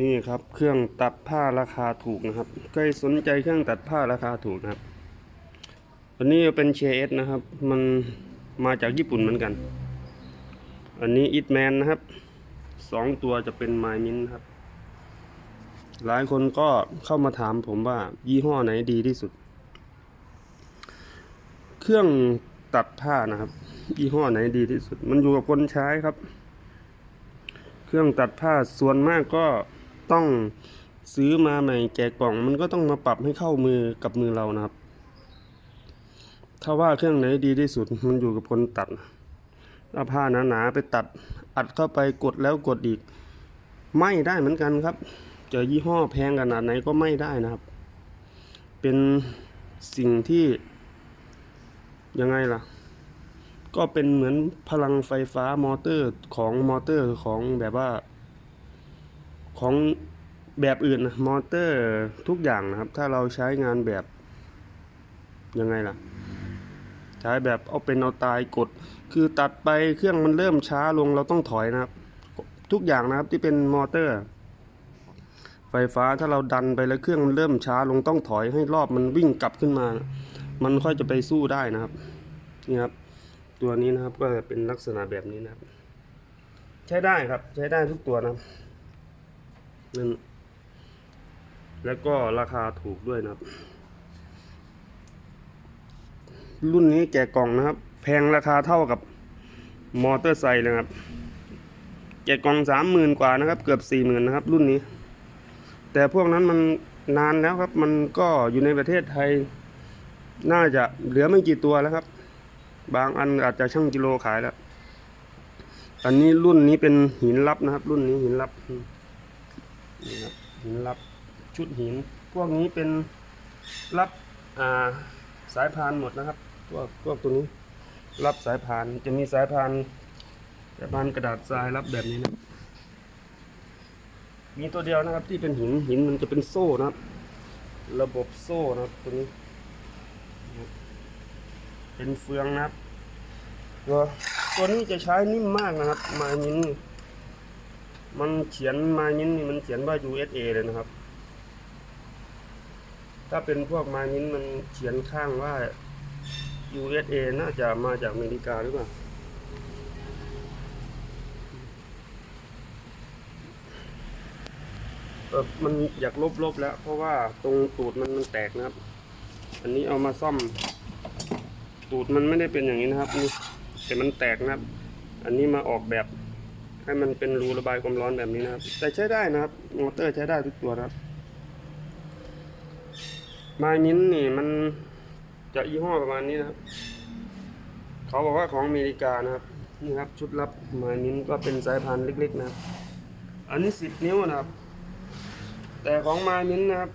นี่ครับเครื่องตัดผ้าราคาถูกนะครับใครสนใจเครื่องตัดผ้าราคาถูกนะครับอันนี้เป็นเชเอสนะครับ มันมาจากญี่ปุ่นเหมือนกัน อันนี้อิทแมนนะครับสองตัวจะเป็นไมมินครับ หลายคนก็เข้ามาถามผมว่ายี่ห้อไหนดีที่สุด เครื่องตัดผ้านะครับ ยี่ห้อไหนดีที่สุด มันอยู่กับคนใช้ครับ เครื่องตัดผ้าส่วนมากก็ ต้องซื้อมาใหม่แกะกล่อง มันก็ต้องมาปรับให้เข้ามือกับมือเรานะครับ ถ้าว่าเครื่องไหนดีที่สุดมันอยู่กับคนตัดเอาผ้าหนาๆไปตัดอัดเข้าไปกดแล้วกดอีกไม่ได้เหมือนกันครับเจอยี่ห้อแพงขนาดไหนก็ไม่ได้นะครับ เป็นสิ่งที่ยังไงล่ะ ก็เป็นเหมือนพลังไฟฟ้ามอเตอร์ของมอเตอร์ของแบบว่า ของแบบอื่นนะมอเตอร์ทุกอย่างนะครับ ถ้าเราใช้งานแบบยังไงล่ะ ใช้แบบเอาเป็นเอาตายกด คือตัดไปเครื่องมันเริ่มช้าลงเราต้องถอยนะครับ ทุกอย่างนะครับที่เป็นมอเตอร์ ไฟฟ้าถ้าเราดันไปแล้วเครื่องมันเริ่มช้าลงต้องถอยให้รอบมันวิ่งกลับขึ้นมา มันค่อยจะไปสู้ได้นะครับนี่ครับ ตัวนี้นะครับก็จะเป็นลักษณะแบบนี้นะครับ ใช้ได้ครับใช้ได้ทุกตัวนะครับ นั่นแล้วก็ราคาถูกด้วยนะครับ รุ่นนี้แกะกล่องนะครับ แพงราคาเท่ากับมอเตอร์ไซค์เลยครับ แกะกล่องสามหมื่นกว่านะครับ เกือบสี่หมื่นนะครับ รุ่นนี้ แต่พวกนั้นมันนานแล้วครับ มันก็อยู่ในประเทศไทย น่าจะเหลือไม่กี่ตัวแล้วครับ บางอันอาจจะช่างกิโลขายแล้ว อันนี้รุ่นนี้เป็นหินลับนะครับ รุ่นนี้หินลับ นี่ครับหินลับชุดหิน พวกนี้เป็นรับอ่าสายพานหมดนะครับ พวกพวกตัวนี้รับสายพานจะมีสายพานสายพานกระดาษทรายรับแบบนี้นะมีตัวเดียวนะครับที่เป็นหินหินมันจะเป็นโซ่นะครับ ระบบโซ่นะครับตัวนี้ เป็นเฟืองนะครับตัวตัวนี้จะใช้นิ่มมากนะครับ มามิน มันเขียนมามินนี่มันเขียนว่า USA เลยนะครับ ถ้าเป็นพวกมามินมันเขียนข้างว่า USA น่าจะมาจากอเมริกาหรือเปล่าเออมันอยากลบๆแล้ว เพราะว่าตรงตูดมันมันแตกนะครับ อันนี้เอามาซ่อม ตูดมันไม่ได้เป็นอย่างนี้นะครับนี่แต่มันแตกนะครับ อันนี้มาออกแบบ ให้มันเป็นรูระบายความร้อนแบบนี้นะครับ แต่ใช้ได้นะครับมอเตอร์ใช้ได้ทุกตัวนะครับไมามินนี่มันจะยี่ห้อประมาณนี้นะครับ เขาบอกว่าของอเมริกานะครับนี่ครับชุดรับไมามินก็เป็นสายพันธุ์เล็ก ๆ นะครับ อันนี้สิบนิ้วนะครับ แต่ของไมามินนะครับ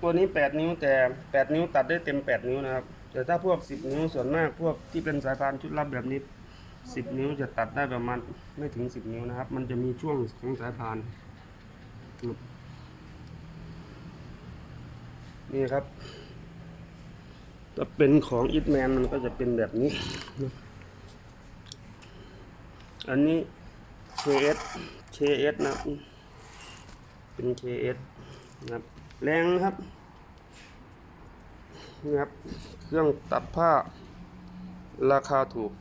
ตัวนี้8นิ้วแต่8นิ้วตัดได้เต็ม8นิ้วนะครับ แต่ถ้าพวก10นิ้วส่วนมากพวกที่เป็นสายพานธุ์ชุดรับแบบนี้ 10 นิ้วจะตัดได้ประมาณไม่ถึง 10 นิ้วนะครับ มันจะมีช่วงของสายพานนี่ครับถ้าเป็นของอิทแมนมันก็จะเป็นแบบนี้ อันนี้ KS KS นะครับเป็น KS นะครับ แรงนะครับนี่ครับ เครื่องตัดผ้าราคาถูก